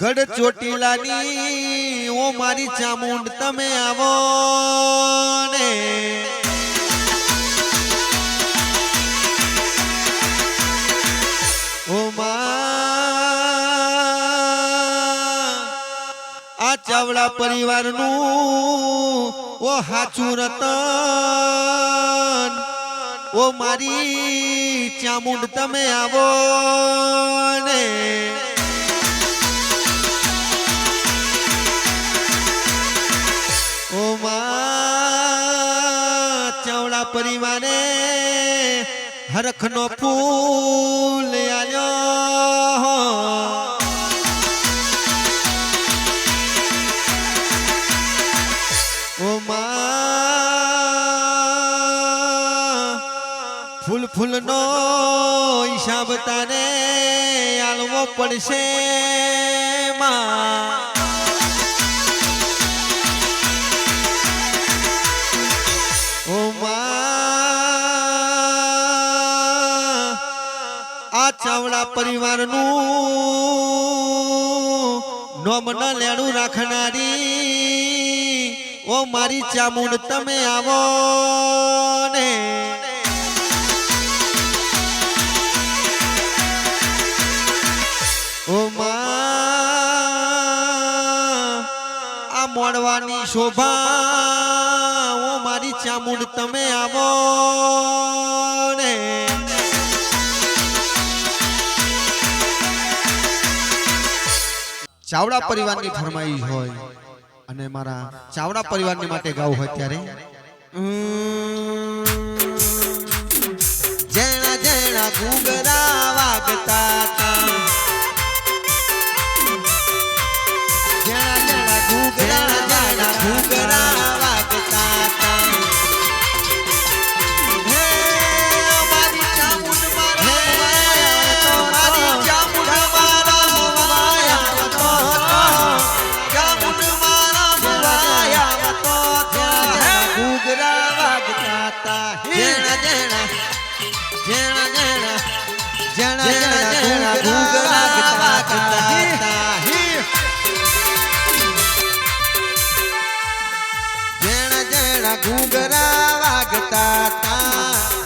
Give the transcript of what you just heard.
ગઢ ચોટીલાની ઓ મારી ચામુંડ તમે આવો ને. ઓ માં આ ચાવડા પરિવારનું ઓ હાચું રતન. ઓ મારી ચામુંડ તમે આવો પરિવારે હરખનો ફૂલ આલ્યો. ફૂલ ફૂલનો હિસાબ તારે આલવો પડશે માં. આ ચાવડા પરિવારનું નોમ ન લેણું રાખનારી. ઓ મારી ચામુંડ, તમે આવો ને. ઓ આ મોડવાની શોભા. ઓ મારી ચામુંડ, તમે આવો. ચાવડા પરિવારની ફરમાઈશ હોય અને મારા ચાવડા પરિવારની માટે ગાવ હોય ત્યારે? જેણા જેણા ઘૂંઘરા જેણા જેણા જેણા જેણા જેણા જેણા ઘૂંઘરા વાગતા તા જેણા જેણા ઘૂંઘરા વાગતા તા